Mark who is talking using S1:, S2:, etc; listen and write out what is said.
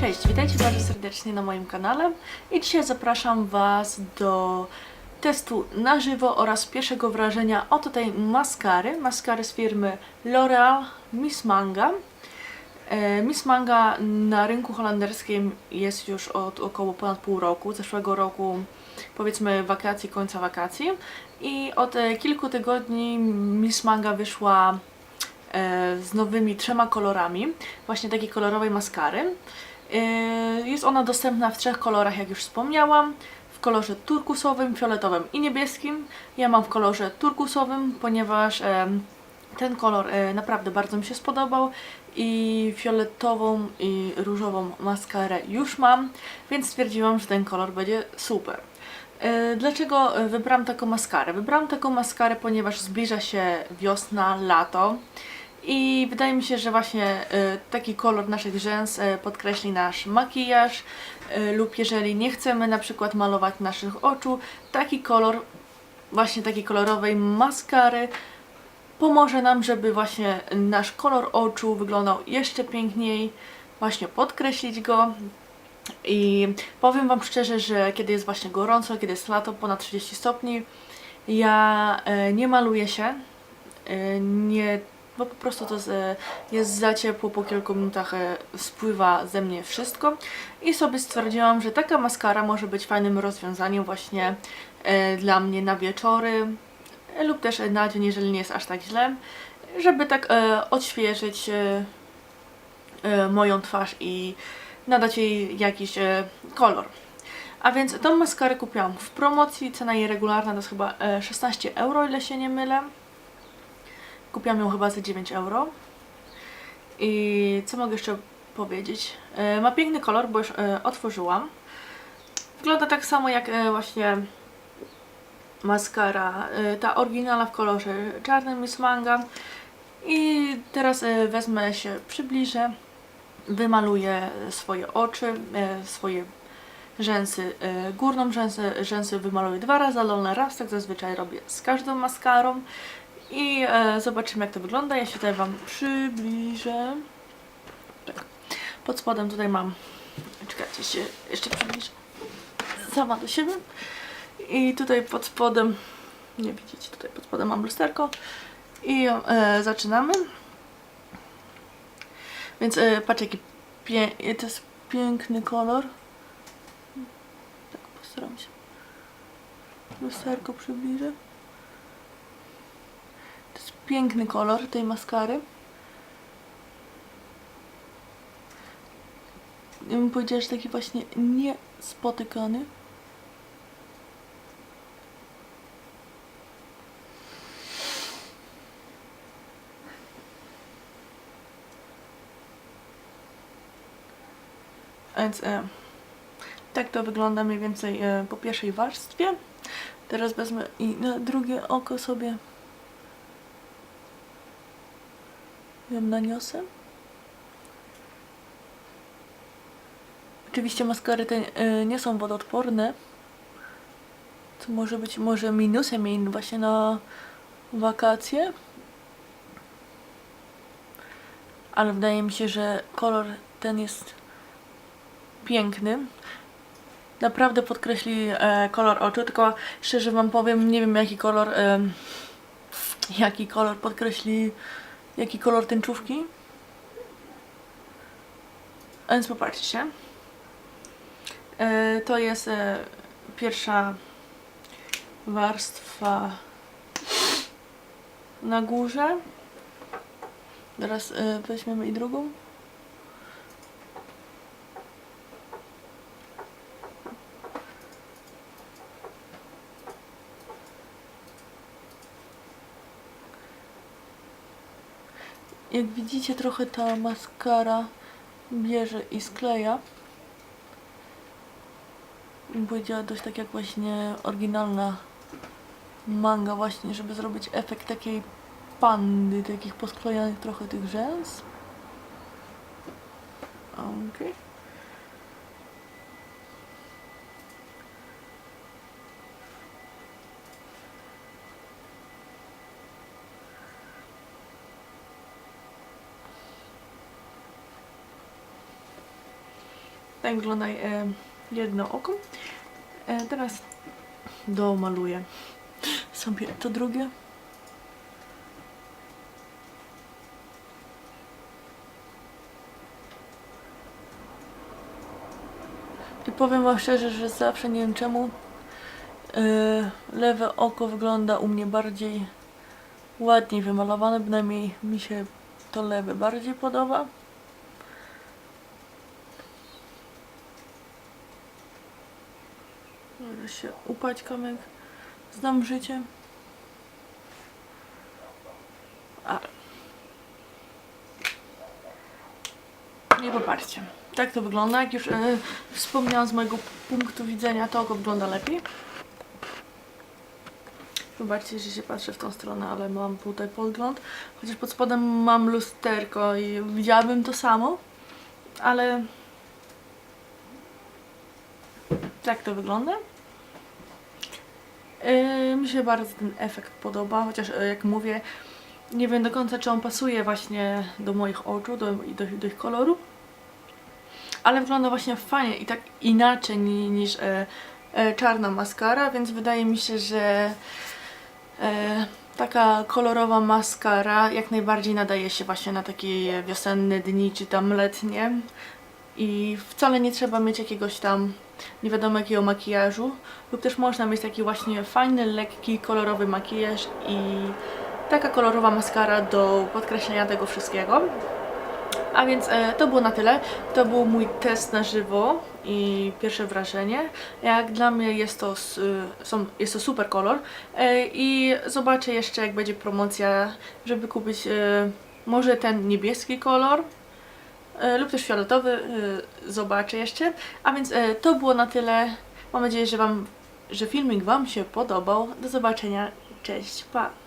S1: Cześć, witajcie bardzo serdecznie na moim kanale i dzisiaj zapraszam Was do testu na żywo oraz pierwszego wrażenia oto tej maskary, maskary z firmy L'Oreal Miss Manga. E, Miss Manga na rynku holenderskim jest już od około ponad pół roku, zeszłego roku powiedzmy wakacji, końca wakacji i od e, kilku tygodni Miss Manga wyszła e, z nowymi trzema kolorami, właśnie takiej kolorowej maskary. E, Jest ona dostępna w trzech kolorach, jak już wspomniałam. W kolorze turkusowym, fioletowym i niebieskim. Ja mam w kolorze turkusowym, ponieważ ten kolor e, naprawdę bardzo mi się spodobał i fioletową i różową maskarę już mam, więc stwierdziłam, że ten kolor będzie super. E, Dlaczego e, wybrałam taką maskarę? Wybrałam taką maskarę, ponieważ zbliża się wiosna, lato i wydaje mi się, że właśnie e, taki kolor naszych rzęs e, podkreśli nasz makijaż e, lub jeżeli nie chcemy na przykład malować naszych oczu, taki kolor, właśnie takiej kolorowej maskary pomoże nam, żeby właśnie nasz kolor oczu wyglądał jeszcze piękniej, właśnie podkreślić go. I powiem Wam szczerze, że kiedy jest właśnie gorąco, kiedy jest lato, ponad 30 stopni, ja e, nie maluję się, e, nie, bo po prostu to jest za ciepło, po kilku minutach e, spływa ze mnie wszystko i sobie stwierdziłam, że taka maskara może być fajnym rozwiązaniem właśnie e, dla mnie na wieczory e, lub też na dzień, jeżeli nie jest aż tak źle, żeby tak odświeżyć moją twarz i nadać jej jakiś kolor. A więc tą maskarę kupiłam w promocji, cena jej regularna to jest chyba e, 16 euro, ile się nie mylę. Kupiłam ją chyba za 9 euro. I co mogę jeszcze powiedzieć? E, ma piękny kolor, bo już e, otworzyłam. Wygląda tak samo jak e, właśnie maskara, ta oryginalna w kolorze czarnym Miss Manga. I teraz wezmę się, przybliżę, wymaluję swoje oczy, swoje rzęsy, górną rzęsy, rzęsy wymaluję dwa razy, a dolne raz, tak zazwyczaj robię z każdą maskarą. I e, zobaczymy jak to wygląda. Ja się tutaj Wam przybliżę. Tak. Pod spodem tutaj mam, czekajcie, się jeszcze przybliżę sama do siebie. I tutaj pod spodem, nie widzicie, tutaj pod spodem mam lusterko. I e, zaczynamy. Więc e, patrz jaki pie- to jest piękny kolor. Tak postaram się. Lusterko przybliżę. Piękny kolor tej maskary. Ja bym powiedziała, że taki właśnie niespotykany. Więc e, tak to wygląda mniej więcej e, po pierwszej warstwie. Teraz wezmę i na drugie oko sobie ją naniosę. Oczywiście maskary te e, nie są wodoodporne. Co może być może minusem jej właśnie na wakacje. Ale wydaje mi się, że kolor ten jest piękny. Naprawdę podkreśli e, kolor oczu, tylko szczerze wam powiem, nie wiem jaki kolor e, jaki kolor podkreśli jaki kolor tęczówki. A więc popatrzcie. E, to jest e, pierwsza warstwa na górze. Teraz e, weźmiemy i drugą. Jak widzicie, trochę ta maskara bierze i skleja. Powiedziała dość tak jak właśnie oryginalna manga właśnie, żeby zrobić efekt takiej pandy, takich posklejanych trochę tych rzęs. Okej. Tak wygląda e, jedno oko. E, teraz domaluję sobie to drugie. I powiem wam szczerze, że zawsze nie wiem czemu e, lewe oko wygląda u mnie bardziej ładniej wymalowane, bynajmniej mi się to lewe bardziej podoba. Zaraz się upaćkam jak znam życie. Ale... Nie popatrzcie. Tak to wygląda. Jak już e, wspomniałam z mojego punktu widzenia, to oko wygląda lepiej. Zobaczcie, że się patrzę w tą stronę, ale mam tutaj podgląd. Chociaż pod spodem mam lusterko i widziałabym to samo, ale tak to wygląda. Yy, mi się bardzo ten efekt podoba, chociaż yy, jak mówię, nie wiem do końca, czy on pasuje właśnie do moich oczu, do, do, do ich koloru. Ale wygląda właśnie fajnie i tak inaczej ni, niż e, e, czarna maskara, więc wydaje mi się, że e, taka kolorowa maskara jak najbardziej nadaje się właśnie na takie wiosenne dni czy tam letnie. I wcale nie trzeba mieć jakiegoś tam nie wiadomo jakiego makijażu, lub też można mieć taki właśnie fajny, lekki, kolorowy makijaż i taka kolorowa maskara do podkreślenia tego wszystkiego. A więc e, to było na tyle. To był mój test na żywo i pierwsze wrażenie. Jak dla mnie jest to, y, są, jest to super kolor e, i zobaczę jeszcze jak będzie promocja, żeby kupić e, może ten niebieski kolor e, lub też fioletowy, e, zobaczę jeszcze. A więc e, to było na tyle. Mam nadzieję, że wam, że filmik wam się podobał. Do zobaczenia. Cześć, pa!